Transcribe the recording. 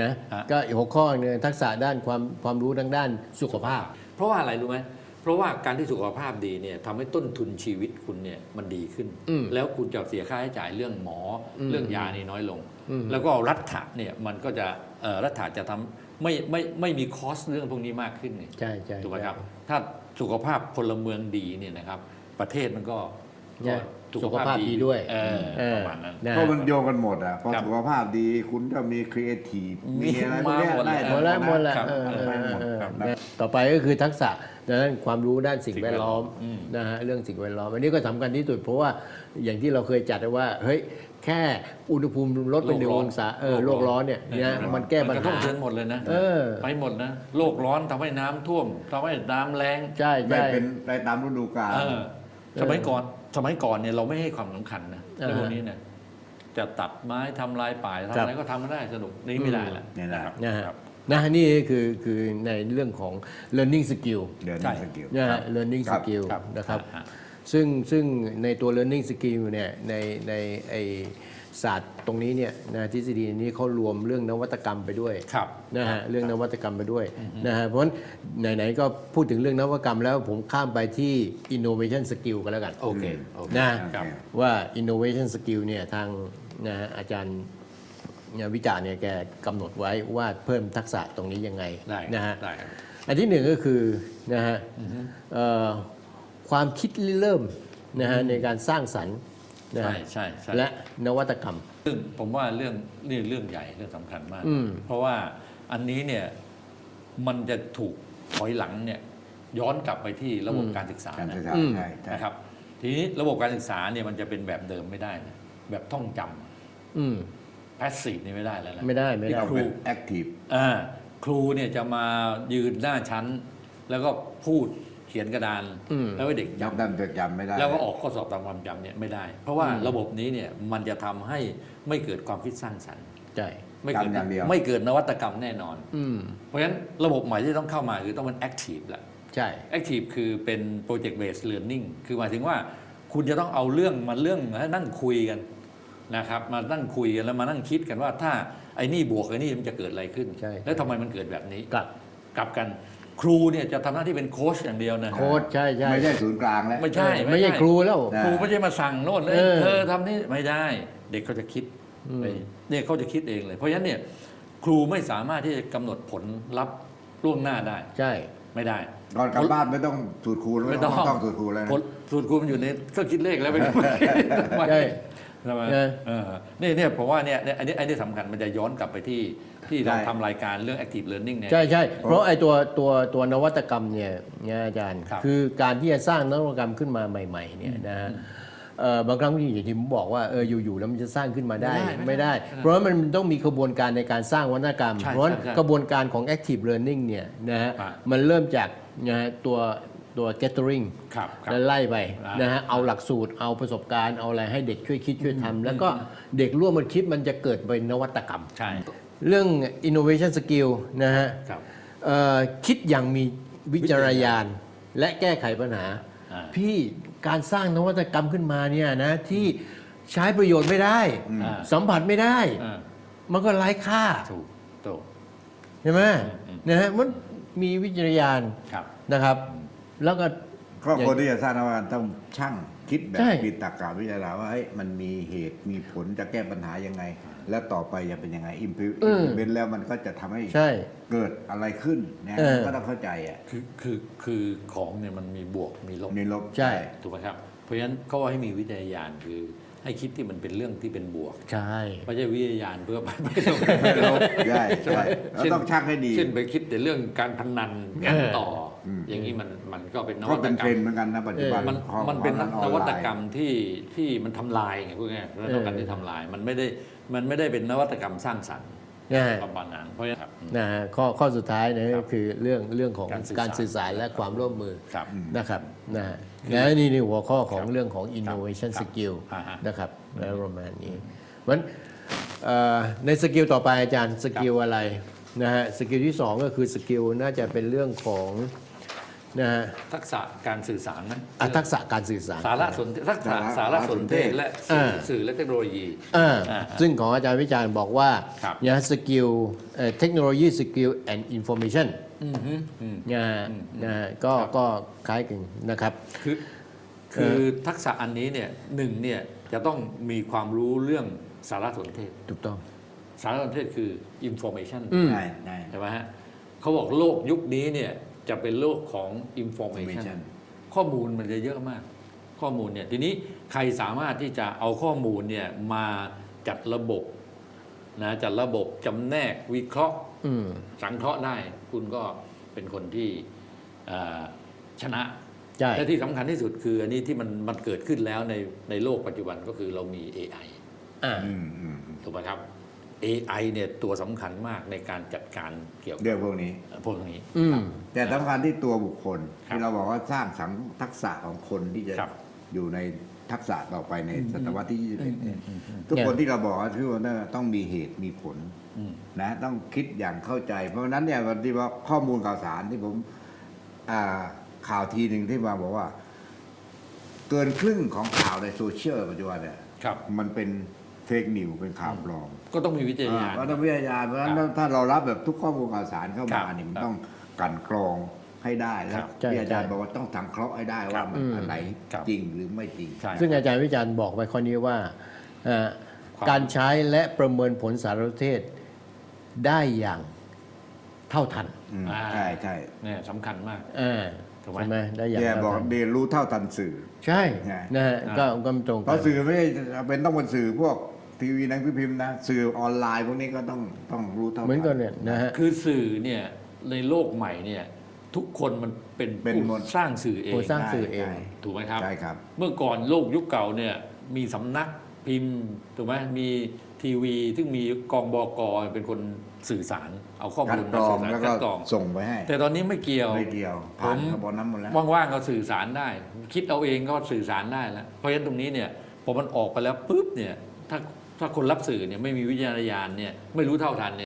นะฮะก็อีกหกข้อเนี่ยทักษะด้านความความรู้ทางด้านสุขภาพ เพราะว่าอะไรรู้ไหมเพราะว่าการที่สุขภาพดีเนี่ยทำให้ต้นทุนชีวิตคุณเนี่ยมันดีขึ้นอืมแล้วคุณจะเสียค่าใช้จ่ายเรื่องหมออมเรื่องยานี่น้อยลงอืมแล้วก็รัฐะเนี่ยมันก็จะเอ่อรัฐะจะทำไม่ไม่ไม่มีคอสเรื่องพวกนี้มากขึ้นไงใช่ใช่ถูกไหมครับใช่ถ้าสุขภาพพลเมืองดีเนี่ยนะครับ ประเทศมันก็ ใช่ก็สุขภาพดีด้วยเออเออประมาณนั้นนะเพราะมันโยงกันหมดอะพอครับสุขภาพดีคุณจะมีครีเอทีฟมีมีอะไรพวกเนี้ยมาหมด ได้เลยหมดแล้วหมดแล้วครับเออเออเออหมดเออครับนะต่อไปก็คือทักษะด้านความรู้ด้านสิ่งสิ่งแวแวดดล้ล้ออมมอืม นะฮะเรื่องสิ่งแวดล้อมอันนี้ก็สำคัญที่สุดเพราะว่าอย่างที่เราเคยจัดไว้ว่าเฮ้ยแค่อุณหภูมิลดเป็นหนึ่งโลกร้อนองศาเออโลโลกกร้ร้ออนนเนี่ยนะมันแก้ปัญกระทหา บเทือนหมดเลยนะเออ ไปหมดนะโลกร้อนทำให้น้ำท่วมทำให้น้ำแรง ใช่ไม่ใช่ เป็นไปตามฤดูกาล เออสมัยก่อน สมัยก่อนเนี่ยเราไม่ให้ความสำคัญนะอ่าฮะเรื่องพวกนี้เนี่ยจะตัดไม้ทำลายป่าทำครับอะไรก็ทำก็ได้สนุกนี่ไม่ได้ละนี่แหละครับนะฮะครับนะนี่คือคือในเรื่องของ learning skill เดือนใช่นี้สกิล นะฮะ learning ครับ skill ครับนะครับ ฮะ ซึ่งซึ่งในตัว learning skill เนี่ยในในไอ ศาสตร์ตรงนี้เนี่ยนะทฤษฎีนี้เขารวมเรื่องนวัตกรรมไปด้วยครับนะฮะเรื่องนวัตกรรมไปด้วยนะฮะเพราะฉะนั้นไหนๆก็พูดถึงเรื่องนวัตกรรมแล้วผมข้ามไปที่ innovation skill กันแล้วกันโอเคโอเคนะครับว่า innovation skill เนี่ยทางนะฮะอาจารย์เนี่ยวิจารณ์เนี่ยแกกำหนดไว้ว่าเพิ่มทักษะตรงนี้ยังไงได้นะฮะได้ครับอันที่หนึ่งก็คือนะฮะเอ่อความคิดริเริ่มนะฮะในการสร้างสรรค์ นะใช่ฮะใช่ใช่และนวัตกรรม ซึ่งผมว่าเรื่องนี่เรื่องใหญ่เรื่องสำคัญมาก อืม เพราะว่าอันนี้เนี่ยมันจะถูกถอยหลังเนี่ยย้อนกลับไปที่ระบบการศึกษาการนะ ศึกษาอืม ใช่ใช่ นะครับทีนี้ระบบการศึกษาเนี่ยมันจะเป็นแบบเดิมไม่ได้นะแบบท่องจอืมำแพสซีฟนี่ไม่ได้แล้วนะ ไม่ได้ไม่ได้ต้องเป็นแอคทีฟ อ่าครูเนี่ยจะมายืนหน้าชั้น แล้วก็พูด เขียนกระดานอืม แล้วให้เด็กยับจำดันจดจำไม่ได้ แล้วก็ออกข้อสอบตามความจำเนี่ยไม่ได้ เพราะว่าระบบนี้เนี่ยมันจะทำให้ไม่เกิดความคิดสร้างสรรค์ ใช่ไม่เกิดจำอย่างเดียว ไม่เกิดนวัตกรรมแน่นอน อืม เพราะฉะนั้นระบบใหม่ที่ต้องเข้ามาคือต้องเป็นแอคทีฟละ ใช่แอคทีฟคือเป็นโปรเจกต์เบสเ e ียนนิ่งคือหมายถึงว่าคุณจะต้องเอาเรื่องมาเรื่องมานั่งคุยกันนะครับ มานั่งคุยกันแล้วมานั่งคิดกันว่าถ้าไอ้นี่บวกไอ้นี่มันจะเกิดอะไรขึ้น ใช่ แล้วทำไมมันเกิดแบบนี้ กลับ กลับกัน ครูเนี่ยจะทำหน้าที่เป็นโค้ชอย่างเดียวนะโค้ดใช่ใช่ไม่ใช่ศูนย์กลางแล้ว ไม่ใช่ไม่ใช่ครูแล้วนะครูไม่ใช่มาสั่งโน่นเลยเออเธอทำนี่ไม่ได้ เด็กเขาจะคิดอืมไปเนี่ยเขาจะคิดเองเลย เพราะฉะนั้นเนี่ยครูไม่สามารถที่จะกำหนดผลลัพธ์ล่วงหน้าได้ใช่ ไม่ได้ ก่อนกลับบ้านไม่ต้องสูตรคูณไม่ต้องต้องสูตรคูณเลยนะ ผลสูตรครูมันอยู่ในเครื่องคิดเลขแล้วไม่ต้องใช่ ใช่ไหมเออเออนี่เนี่ยผมว่าเนี่ยเนี่ยอันนี้อันนี้สำคัญมันจะย้อนกลับไปที่ที่เราใช่ ทำรายการเรื่อง active learning เนี่ย ใช่ใช่เพราะไอ้ตัวตัวตัวนวัตกรรมเนี่ยเนี่ยอาจารย์ครับคือการที่จะสร้างนวัตกรรมขึ้นมาใหม่ ๆ เนี่ยนะฮะเอ่อบางครั้งที่อย่างที่ผมบอกว่าเอออยู่ๆแล้วมันจะสร้างขึ้นมาได้ไม่ได้ไม่ได้ไม่ได้เพราะว่ามันต้องมีกระบวนการในการสร้างวัฒนกรรม ใช่เพราะฉะนั้นใช่ใช่กระบวนการของ active learning เนี่ยนะฮะอะมันเริ่มจากนะฮะตัว ตัว gathering ครับครับแล้วไล่ไปอ่านนะฮะเอาหลักสูตรเอาประสบการณ์เอาอะไรให้เด็กช่วยคิดช่วยทำแล้วก็เด็กร่วมมันคิดมันจะเกิดเป็นนวัตกรรม ใช่ เรื่อง innovation skill นะฮะครับ เอ่อคิดอย่างมีวิจารณญาณและแก้ไขปัญหา อ่า พี่การสร้างนวัตกรรมขึ้นมาเนี่ยนะที่ใช้ประโยชน์ไม่ได้ อ่าสัมผัสไม่ได้ อ่ามันก็ไร้ค่า ถูกถูก ใช่ไหมอืมนะฮะมันมีวิจารณญาณครับ นะครับ แล้วก็ครอบครัวที่จะสร้างนวัตกรรมต้องช่างคิดแบบใช่ปิดตรรกะวิจารณาว่าเฮ้ยมันมีเหตุมีผลจะแก้ปัญหายังไง แล้วต่อไปจะเป็นยังไงอิมพิวเออเนแล้วมันก็จะทำให้ใช่ เกิดอะไรขึ้นนะเออ ก็ต้องเข้าใจอะคือคือคือของเนี่ยมันมีบวกมีลบมีลบใช่ ถูกไหมครับ เพราะฉะนั้นเขาว่าให้มีวิทยาญาณคือให้คิดที่มันเป็นเรื่องที่เป็นบวกใช่ ไม่ใช่วิทยาญาณเพื่อไปไปลบลบใช่ใช่แล้วต้องช่างให้ดี เช่นไปคิดแต่เรื่องการพนันกันต่อ อมอย่างนี้มันมันก็เป็นนก็วัตเป็นกเทรรรนมด์เหมือนกันนะปัจจุบันมันของมันเป็นของนออวัไลตกรรมน์ที่ที่มันทำลายไงพูดง่ายๆนวัตกรรมที่ทำลายมันไม่ได้มันไม่ได้เป็นนวัตกรรมสร้างสรรค์นะฮะประมาณนั้นเพราะฉะนั้นครับ นะฮะข้อข้อสุดท้ายนะครัก็บคือเรื่องเรื่องของการสื่อการสารสื่อสารและความร่วมมือครับ นะครับนะฮะและนี่นี่หัวข้อของครับเรื่องของ innovation ครับ skill อ่าฮะ นะครับและประมาณนี้เพราะฉะนั้นเอ่อในสกิลต่อไปอาจารย์สกิลอะไรนะฮะสกิลที่2ก็คือสกิลน่าจะเป็นเรื่องของ นะฮะทักษะการสื่อสารนะอะทักษะการสื่อสาร สารสนเทศทักษะสารสนเทศและอ่าสื่อและเทคโนโลยีอ่าอ่าซึ่งของอาจารย์วิจารณ์บอกว่าครับเนี่ยสกิลเทคโนโลยีสกิลแอนด์อินโฟ a t ชันอืมฮึอืมนะฮะนะฮะก็ครับก็คล้ายกันนะครับ คือคือทักษะอันนี้เนี่ยหนึ่งเนี่ยจะต้องมีความรู้เรื่องสารสนเทศถูกต้องสารสนเทศคือ information อืมได้ได้ใช่ไหมฮะเขาบอกโลกยุคนี้เนี่ย จะเป็นโลกของ information Information ข้อมูลมันจะเยอะมาก ข้อมูลเนี่ยทีนี้ใครสามารถที่จะเอาข้อมูลเนี่ยมาจัดระบบนะจัดระบบจำแนกวิเคราะห์อืมสังเคราะห์ได้ คุณก็เป็นคนที่เอ่อชนะใช่และที่สำคัญที่สุดคืออันนี้ที่มันมันเกิดขึ้นแล้วในในโลกปัจจุบันก็คือเรามี AI อ่าอืมอืมถูกไหมครับ AI เนี่ยตัวสำคัญมากในการจัดการเกี่ยวกับเรื่องพวกนี้ พวกนี้ อืม แต่สำคัญที่ตัวบุคคล ครับที่เราบอกว่าสร้างสังทักษะของคนที่จะครับ อยู่ในทักษะต่อไปในศตวรรษที่ 21เนี่ยทุกคนที่เราบอกว่าที่ว่าต้องมีเหตุมีผล อืม นะต้องคิดอย่างเข้าใจ เพราะฉะนั้นเนี่ยวันที่ว่าข้อมูลข่าวสารที่ผมอ่าข่าวทีหนึ่งที่มาบอกว่า เกินครึ่งของข่าวในโซเชียลปัจจุบันเนี่ยครับ มันเป็น เฟกนิวเป็นข่าวปลอมก็ต้องมีวิจารณญาณอ่าว่าต้องวิทยาเพราะฉะนั้นครับถ้าเรารับแบบทุกข้อมูลข่าวสารเข้าครัมาบเนี่ยมันครับต้องกลั่นกรองให้ได้แล้ครัวบใช่ที่อาจารย์ใช่บอกว่าต้องสังเคราะห์ให้ได้ครัว่าบมันอันไหนครับ จริงหรือไม่จริง ใช่ ซึ่งอาจารย์วิจารณ์บอกไปข้อนี้ว่าเอ่อความ การใช้และประเมินผลสารสนเทศได้อย่างเท่าทันอืมอ่า ใช่ใช่เนี่ยสำคัญมาก อ่าถูกไหม ใช่ไหมได้อย่างแกเท่าบอกทันเรียนรู้เท่าทันสื่อ ใช่ใช่ นะฮะอ่าก็ก็ตรงเพกัราะน สื่อไม่ได้เป็นต้องเป็นสื่อพวก ทีวีหนังสือพิมพ์นะสื่อออนไลน์พวกนี้ก็ต้องต้องรู้เท่าเหมือนกันทัเนี่ยนะฮะ คือสื่อเนี่ยในโลกใหม่เนี่ยทุกคนมันเป็นเป็นผู้หมดสร้างสื่อเอง ผู้สร้าง สื่อเอง ใช่ถูกไหมครับ ใช่ครับ เมื่อก่อนโลกยุคเก่าเนี่ยมีสำนักพิมพ์ถูกไหมมีทีวีซึ่งมีกองบกเป็นคนสื่อสารเอาข้อคัมูดลกรมาองสื่อสารแล้วคัก็ดกรองส่งไปให้แต่ตอนนี้ไม่เกี่ยว ไม่เกี่ยวผ่านกระบวนนั้นหมดแล้ว ว่างๆก็สื่อสารได้ คิดเอาเองก็สื่อสารได้แล้วเพราะฉะนั้นตรงนี้เนี่ยพอมันออกไปแล้วปุ๊บเนี่ยถ้า ถ้าคนรับสื่อเนี่ยไม่มีวิจารณญาณเนี่ยไม่รู้เท่าทันเนี่ย